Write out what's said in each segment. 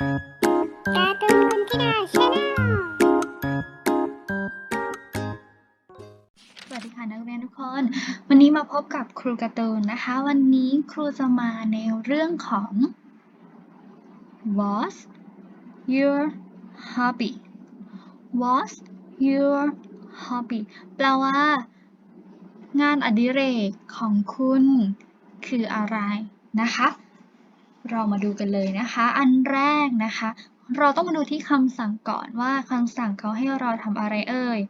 การ์ตูนคุณธิดาชาแนลสวัสดีค่ะนักเรียนทุกคน วันนี้มาพบกับครูการ์ตูนนะคะ วันนี้ครูจะมาในเรื่องของ What's your hobby What's your hobby แปลว่า งานอดิเรกของคุณคืออะไรนะคะ เรามาดูกันเลยนะคะ อันแรกนะคะ เราต้องมาดูที่คำสั่งก่อนว่าคำสั่งเขาให้เราทำอะไรเอ่ย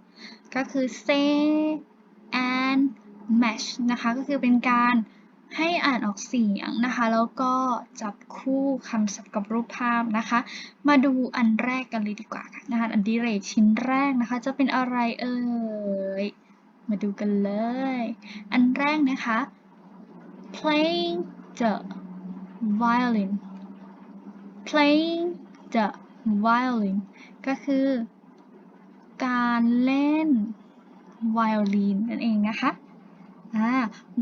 ก็คือ say and match นะคะ ก็คือเป็นการให้อ่านออกเสียงนะคะ แล้วก็จับคู่คำศัพท์กับรูปภาพนะคะ มาดูอันแรกกันเลยดีกว่านะคะงานดิเรกชิ้นแรกนะคะ จะเป็นอะไรเอ่ย มาดูกันเลย อันแรกนะคะ playing the violin playing the violin ก็คือ การเล่นไวโอลินนั่นเองนะคะอ่า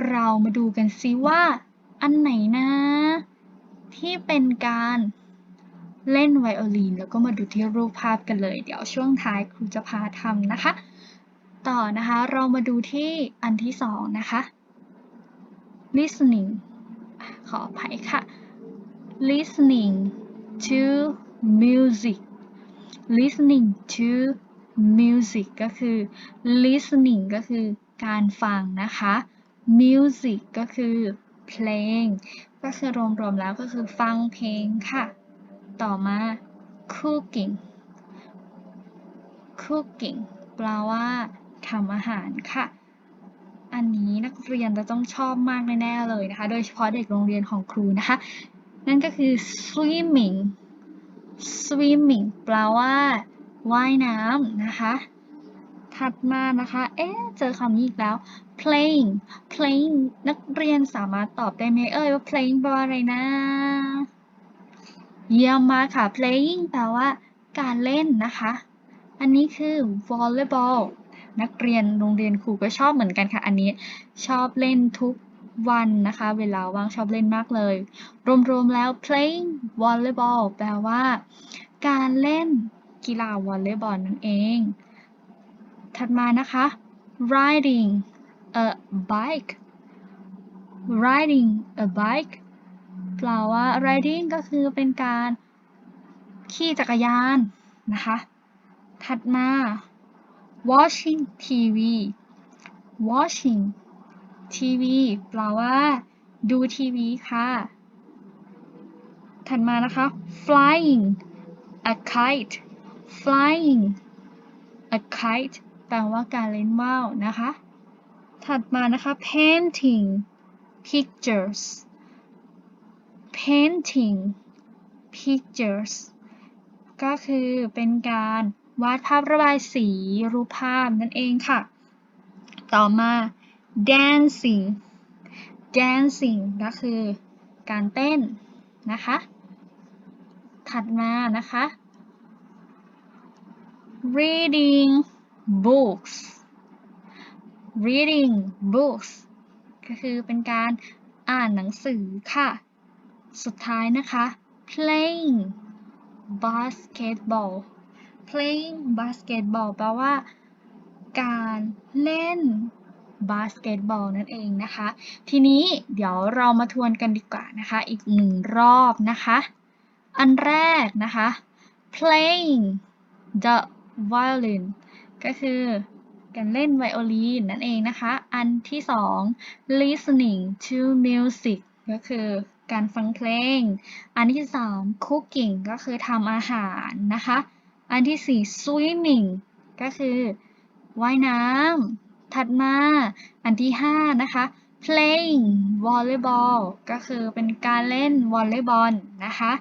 เรามาดูกันซิว่า อันไหนนะ ที่เป็นการเล่นไวโอลิน แล้วก็มาดูที่รูปภาพกันเลย เดี๋ยวช่วงท้ายครูจะพาทำนะคะ ต่อนะคะเรามาดูที่อันที่สองนะคะ listening ขออภัยค่ะ listening to music listening to music ก็คือ listening ก็คือการฟังนะคะ music ก็คือเพลง ก็คือรวมๆแล้วก็คือฟังเพลงค่ะ ต่อมา cooking cooking แปลว่าทำอาหารค่ะ อันนี้นักเรียนจะต้องชอบมากแน่ๆเลยนะคะ โดยเฉพาะเด็กโรงเรียนของครูนะคะ นั่นก็คือ swimming swimming แปลว่าว่ายน้ำนะคะ ถัดมานะคะ เอ๊ะ เจอคำนี้อีกแล้ว playing playing นักเรียนสามารถตอบได้ไหมเอ่ยว่า playing แปลว่าอะไรนะ เยี่ยมมากค่ะ playing แปลว่าการเล่นนะคะ อันนี้คือ volleyball นักเรียนโรงเรียนครูก็ชอบเหมือนกันค่ะ อันนี้ชอบเล่นทุกวันนะคะ เวลาว่างชอบเล่นมากเลย รวมๆแล้ว playing volleyball แปลว่า การเล่นกีฬาวอลเลย์บอลนั่นเอง ถัดมานะคะ riding a bike riding a bike แปลว่า riding ก็คือเป็นการขี่จักรยานนะคะ ถัดมา watching TV watching TV แปลว่า ดูทีวีค่ะ ถัดมานะคะ flying a kite flying a kite แปลว่าการเล่นว่าวนะคะ ถัดมานะคะ painting pictures painting pictures ก็คือเป็นการ วาดภาพระบายสีรูปภาพนั่นเองค่ะ ต่อมา dancing dancing ก็คือการเต้นนะคะ ถัดมานะคะ reading books reading books ก็คือเป็นการอ่านหนังสือค่ะ สุดท้ายนะคะ playing basketball playing basketball แปลว่า การเล่นบาสเกตบอลนั่นเองนะคะ ทีนี้เดี๋ยวเรามาทวนกันดีกว่านะคะ อีกหนึ่งรอบนะคะ อันแรกนะคะ playing the violin ก็คือการเล่นไวโอลินนั่นเองนะคะ อันที่สอง listening to music ก็คือการฟังเพลง อันที่สาม cooking ก็คือทำอาหารนะคะ อันที่สี่ swimming ก็คือว่ายน้ำ ถัดมา อันที่ห้านะคะ playing volleyball ก็คือเป็นการเล่นวอลเลย์บอลนะคะ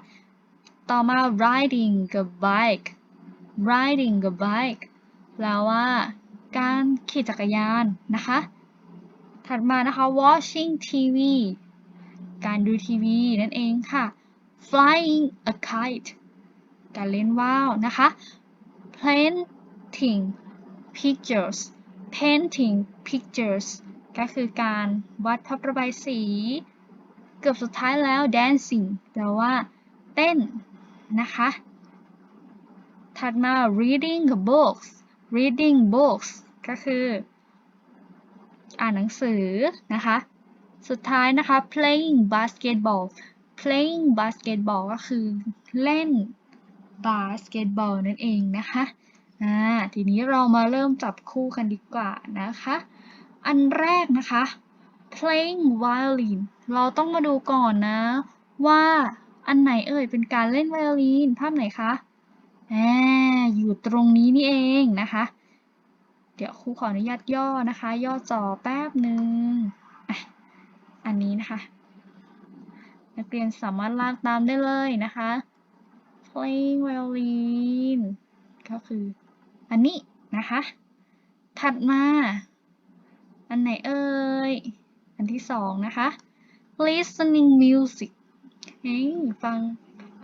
ต่อมา riding กับ bike riding กับ bike แปลว่า การขี่จักรยานนะคะ ถัดมานะคะ watching TV การดูทีวีนั่นเองค่ะ flying a kite การเล่นว่าวนะคะ painting pictures painting pictures ก็คือการวาดภาพระบายสี เกือบสุดท้ายแล้ว dancing แปลว่าเต้นนะคะ ถัดมา reading books reading books ก็คือ อ่านหนังสือนะคะ สุดท้ายนะคะ playing basketball playing basketball ก็คือเล่น basketball นั่นเองนะคะอ่าทีนี้เรามาเริ่มจับคู่กันดีกว่านะคะ อันแรกนะคะ playing violin เราต้องมาดูก่อนนะ ว่าอันไหนเอ่ยเป็นการเล่นไวโอลินภาพไหนคะอ่าอยู่ตรงนี้นี่เองนะคะ เดี๋ยวครูขออนุญาตย่อนะคะ ย่อจอแป๊บหนึ่งอันนี้นะคะ นักเรียนสามารถลากตามได้เลยนะคะ playing violin ก็คืออันนี้นะคะ ถัดมา อันไหนเอ่ย อันที่สองนะคะ listening music เฮ้ยฟัง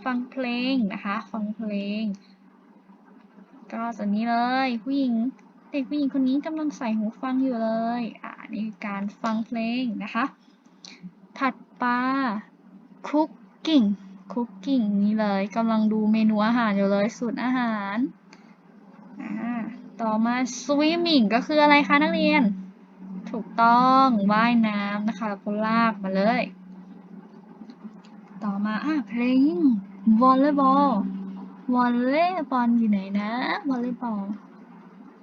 ฟังเพลงนะคะ ฟังเพลง ก็จะนี้เลยผู้หญิง เด็กผู้หญิงคนนี้กำลังใส่หูฟังอยู่เลย อ่านี่การฟังเพลงนะคะ ถัดมา cooking cooking นี่เลยกำลังดูเมนูอาหารอยู่เลยสูตรอาหารอ่าต่อมา swimming ก็คืออะไรคะนักเรียน ถูกต้องว่ายน้ำนะคะก็ลากมาเลย ต่อมาอะ playing volleyball volleyball อยู่ไหนนะ volleyball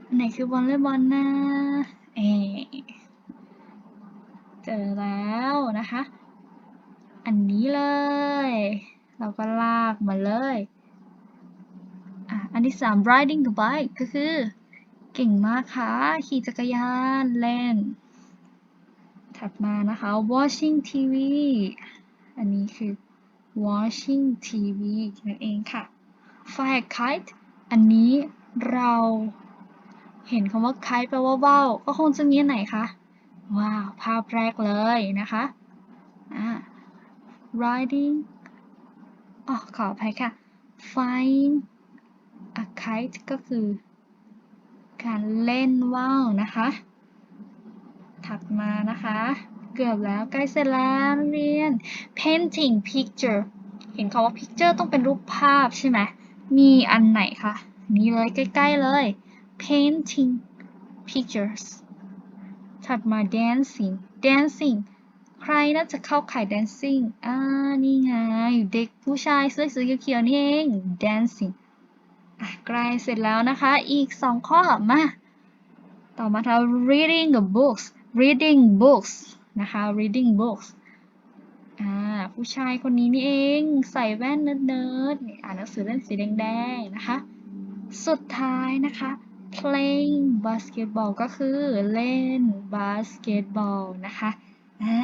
อันไหนคือ volleyball นะเอเจอแล้วนะคะ อันนี้เลย เราก็ลากมาเลยอะอันที่สาม riding the bike ก็คือ เก่งมากค่ะ ขี่จักรยานเล่น ถัดมานะคะ watching TV อันนี้คือ watching TV นั่นเองค่ะ fly a kite อันนี้เราเห็นคำว่า kite แปลว่าว่าวก็คงจะมีไหนคะว้าว ภาพแรกเลยนะคะอ่า riding อ๋อขออภัยค่ะ flying a kite ก็คือ การเล่นว่าวนะคะ ถัดมานะคะ เกือบแล้วใกล้เสร็จแล้วเรียน painting picture เห็นคำว่า picture ต้องเป็นรูปภาพใช่ไหม มีอันไหนคะนี่เลยใกล้ ๆ เลย painting pictures ถัดมา dancing dancing รน่าจะเข้าข่าย dancing อ่า นี่ไง เด็กผู้ชายเสื้อสีเขียวนี่เอง dancing อะใกล้เสร็จแล้วนะคะ อีกสองข้อ มา ต่อมาค่ะ reading the books reading books นะคะ reading books อ่า ผู้ชายคนนี้นี่เอง ใส่แว่นเนิร์ดๆ อ่านหนังสือเล่มสีแดงๆ นะคะ สุดท้ายนะคะ playing basketball ก็คือเล่น basketball นะคะ อ่า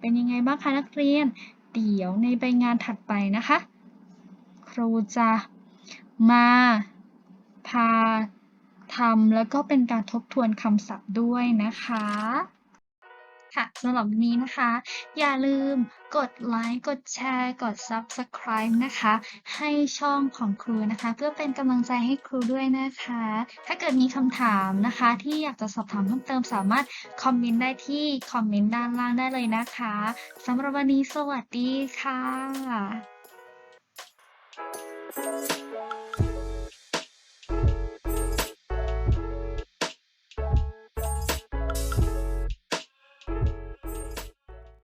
เป็นยังไงบ้างคะนักเรียน เดี๋ยวในใบงานถัดไปนะคะ ครูจะมาพาทำแล้วก็เป็นการทบทวนคำศัพท์ด้วยนะคะ ค่ะสำหรับวันนี้นะคะ อย่าลืมกดไลค์กดแชร์กด Subscribe นะคะ ให้ช่องของครูนะคะ เพื่อเป็นกำลังใจให้ครูด้วยนะคะ ถ้าเกิดมีคำถามนะคะ ที่อยากจะสอบถามเพิ่มเติมสามารถคอมเมนต์ได้ที่คอมเมนต์ด้านล่างได้เลยนะคะสำหรับวันนี้สวัสดีค่ะ